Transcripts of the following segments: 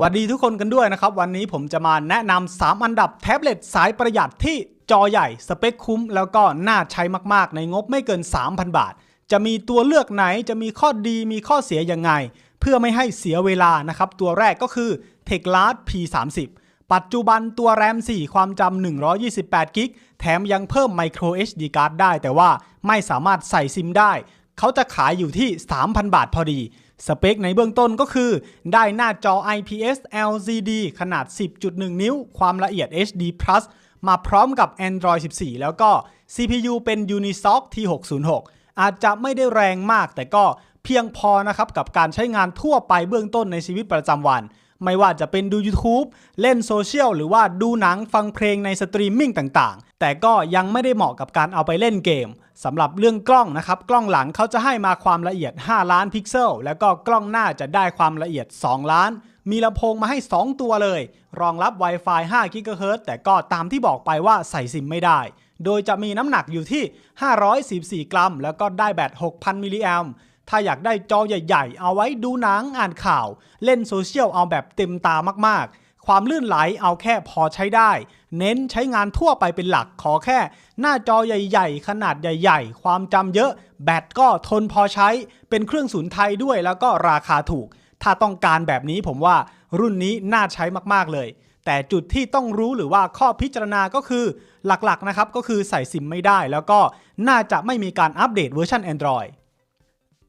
วัสดีทุกคนกันด้วยนะครับ วันนี้ผมจะมาแนะนำ3อันดับแท็บเล็ตสายประหยัดที่จอใหญ่ สเปคคุ้ม แล้วก็น่าใช้มากๆ ในงบไม่เกิน 3,000 บาท จะมีตัวเลือกไหนจะมีข้อดีมีข้อเสียยังไง เพื่อไม่ให้เสียเวลานะครับ ตัวแรกก็คือ t e c l a s P30 ปัจจุบันตัวแรม 4 ความจำ128กิกแถมยังเพิ่ม micro SD card ได้ แต่ว่าไม่สามารถใส่ซิมได้ เขาจะขายอยู่ที่ 3,000 บาทพอดี สเปคในเบื้องต้นก็คือ ได้หน้าจอ IPS LCD ขนาด 10.1 นิ้ว ความละเอียด HD มาพร้อมกับ Android 14 แล้วก็ CPU เป็น Unisoc T606 อาจจะไม่ได้แรงมากแต่ก็เพียงพอนะครับกับการใช้งานทั่วไปเบื้องต้นในชีวิตประจำวัน ไม่ว่าจะเป็นดู YouTube เล่นโซเชียลหรือว่าดูหนังฟังเพลงในสตรีมมิ่งต่างๆ แต่ก็ยังไม่ได้เหมาะกับการเอาไปเล่นเกมสำหรับเรื่องกล้องนะครับ กล้องหลังเขาจะให้มาความละเอียด 5 ล้านพิกเซล แล้วก็กล้องหน้าจะได้ความละเอียด 2 ล้าน มีลำโพงมาให้ 2 ตัวเลย รองรับ Wi-Fi 5 GHz แต่ก็ตามที่บอกไปว่าใส่ซิมไม่ได้ โดยจะมีน้ำหนักอยู่ที่ 544 กรัม แล้วก็ได้แบต 6,000 มิลลิแอมป์ ถ้าอยากได้จอใหญ่ๆ เอาไว้ดูหนังอ่านข่าว เล่นโซเชียลเอาแบบเต็มตามากๆ ความลื่นไหลเอาแค่พอใช้ได้ เน้นใช้งานทั่วไปเป็นหลักขอแค่ หน้าจอใหญ่ๆ ขนาดใหญ่ๆ ความจำเยอะ แบตก็ทนพอใช้ เป็นเครื่องศูนไทยด้วยแล้วก็ราคาถูก ถ้าต้องการแบบนี้ผมว่ารุ่นนี้น่าใช้มากๆเลยแต่จุดที่ต้องรู้หรือว่าข้อพิจารณาก็คือหลักๆนะครับก็คือใส่ซิมไม่ได้ แล้วก็น่าจะไม่มีการอัปเดตเวอร์ชัน Android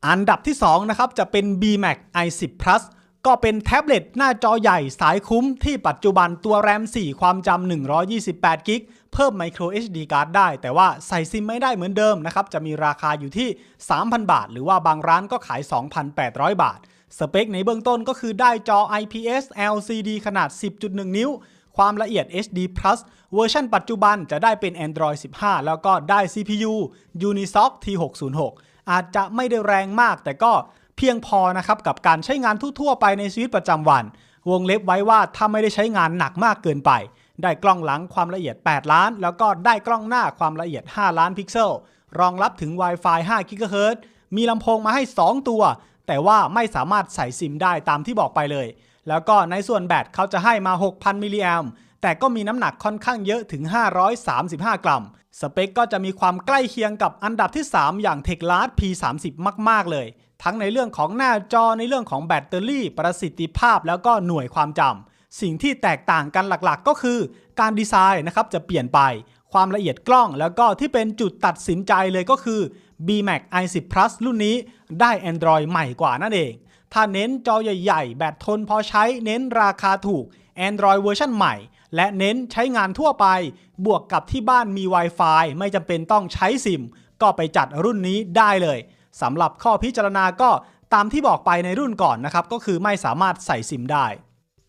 อันดับที่2นะครับจะเป็น BMac i10 Plus ก็เป็นแท็บเล็ตหน้าจอใหญ่สายคุ้มที่ปัจจุบันตัวแรม 4 ความจำ128กิกเพิ่ม micro SD card ได้ แต่ว่าใส่ซิมไม่ได้เหมือนเดิมนะครับ จะมีราคาอยู่ที่ 3,000 บาท หรือว่าบางร้านก็ขาย 2,800 บาท สเปคในเบื้องต้นก็คือได้จอ IPS LCD ขนาด 10.1 นิ้ว ความละเอียด HD Plus เวอร์ชันปัจจุบันจะได้เป็น Android 15 แล้วก็ได้ CPU Unisoc T606 อาจจะไม่ได้แรงมาก แต่ก็เพียงพอนะครับกับการใช้งานทั่วๆไปในชีวิตประจำวัน วงเล็บไว้ว่าถ้าไม่ได้ใช้งานหนักมากเกินไป ได้กล้องหลังความละเอียด 8 ล้าน แล้วก็ได้กล้องหน้าความละเอียด 5 ล้านพิกเซล รองรับถึง Wi-Fi 5 GHz มีลำโพงมาให้ 2 ตัว แต่ว่าไม่สามารถใส่ซิมได้ตามที่บอกไปเลย แล้วก็ในส่วนแบตเขาจะให้มา 6,000มิลลิแอม แต่ก็มีน้ำหนักค่อนข้างเยอะถึง 535 กรัม สเปคก็จะมีความใกล้เคียงกับอันดับที่ 3 อย่าง t e c l a s P30 มาก ๆ เลย ทั้งในเรื่องของหน้าจอในเรื่องของแบตเตอรี่ ประสิทธิภาพแล้วก็หน่วยความจำสิ่งที่แตกต่างกันหลักๆ ก็คือ การดีไซน์นะครับจะเปลี่ยนไป ความละเอียดกล้องแล้วก็ที่เป็นจุดตัดสินใจเลยก็คือ BMac i10 Plus รุ่นนี้ได้ Android ใหม่กว่านั่นเอง ถ้าเน้นจอใหญ่ ๆ แบตทนพอใช้เน้นราคาถูก Android เวอร์ชันใหม่ และเน้นใช้งานทั่วไป บวกกับที่บ้านมี Wi-Fi ไม่จำเป็นต้องใช้ซิม ก็ไปจัดรุ่นนี้ได้เลยสำหรับข้อพิจารณาก็ตามที่บอกไปในรุ่นก่อนนะครับ ก็คือไม่สามารถใส่ซิมได้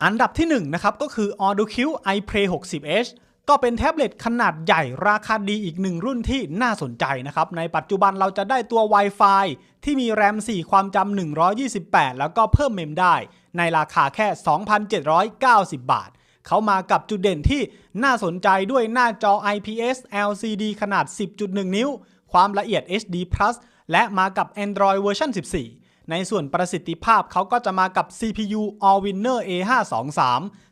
อันดับที่1นะครับก็คือ AutoQ iPlay 60H ก็เป็นแท็บเล็ตขนาดใหญ่ราคาดีอีกหนึ่งรุ่นที่น่าสนใจนะครับ ในปัจจุบันเราจะได้ตัว Wi-Fi ที่มีแรม 4 ความจำ 128 แล้วก็เพิ่มเมมได้ ในราคาแค่ 2,790 บาท เขามากับจุดเด่นที่น่าสนใจด้วยหน้าจอ IPS LCD ขนาด 10.1 นิ้ว ความละเอียด HD Plus และมากับ Android เวอร์ชัน14 ในส่วนประสิทธิภาพเขาก็จะมากับ CPU Allwinner A523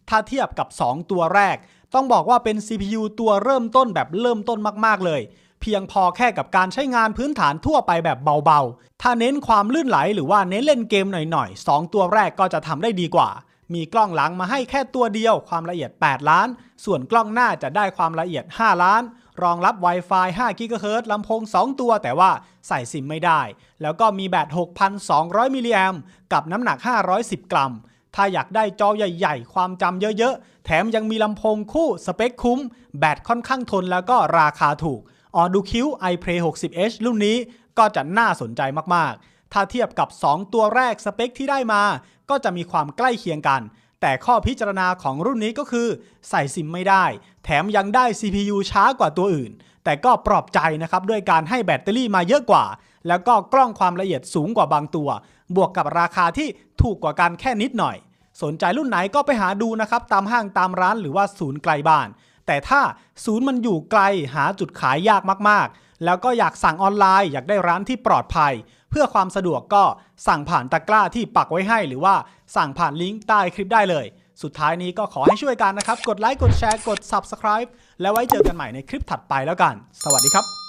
ถ้าเทียบกับ 2 ตัวแรก ต้องบอกว่าเป็น CPU ตัวเริ่มต้นแบบเริ่มต้นมากๆ เลย เพียงพอแค่กับการใช้งานพื้นฐานทั่วไปแบบเบาๆ ถ้าเน้นความลื่นไหลหรือว่าเน้นเล่นเกมหน่อยๆ 2 ตัวแรกก็จะทำได้ดีกว่า มีกล้องหลังมาให้แค่ตัวเดียวความละเอียด 8 ล้าน ส่วนกล้องหน้าจะได้ความละเอียด 5 ล้าน รองรับ Wi-Fi 5 GHz ลำโพง 2 ตัวแต่ว่าใส่ซิมไม่ได้ แล้วก็มีแบต 6,200 มิลลิแอมกับน้ำหนัก 510 กรัม ถ้าอยากได้จอใหญ่ๆ ความจำเยอะๆ แถมยังมีลำโพงคู่สเปคคุ้ม แบตค่อนข้างทนแล้วก็ราคาถูก AutoQ iPlay 60H รุ่นนี้ก็จะน่าสนใจมากๆ ถ้าเทียบกับ 2 ตัวแรกสเปคที่ได้มา ก็จะมีความใกล้เคียงกัน แต่ข้อพิจารณาของรุ่นนี้ก็คือ ใส่ซิมไม่ได้ แถมยังได้ CPU ช้ากว่าตัวอื่น แต่ก็ปลอบใจนะครับด้วยการให้แบตเตอรี่มาเยอะกว่า แล้วก็กล้องความละเอียดสูงกว่าบางตัว บวกกับราคาที่ถูกกว่ากันแค่นิดหน่อย สนใจรุ่นไหนก็ไปหาดูนะครับตามห้างตามร้านหรือว่าศูนย์ไกลบ้าน แต่ถ้าศูนย์มันอยู่ไกลหาจุดขายยากมากๆ แล้วก็อยากสั่งออนไลน์อยากได้ร้านที่ปลอดภัย เพื่อความสะดวกก็สั่งผ่านตะกร้าที่ปักไว้ให้ หรือว่าสั่งผ่านลิงก์ใต้คลิปได้เลย สุดท้ายนี้ก็ขอให้ช่วยกันนะครับ กดไลค์กดแชร์กด Subscribe แล้วไว้เจอกันใหม่ในคลิปถัดไปแล้วกัน สวัสดีครับ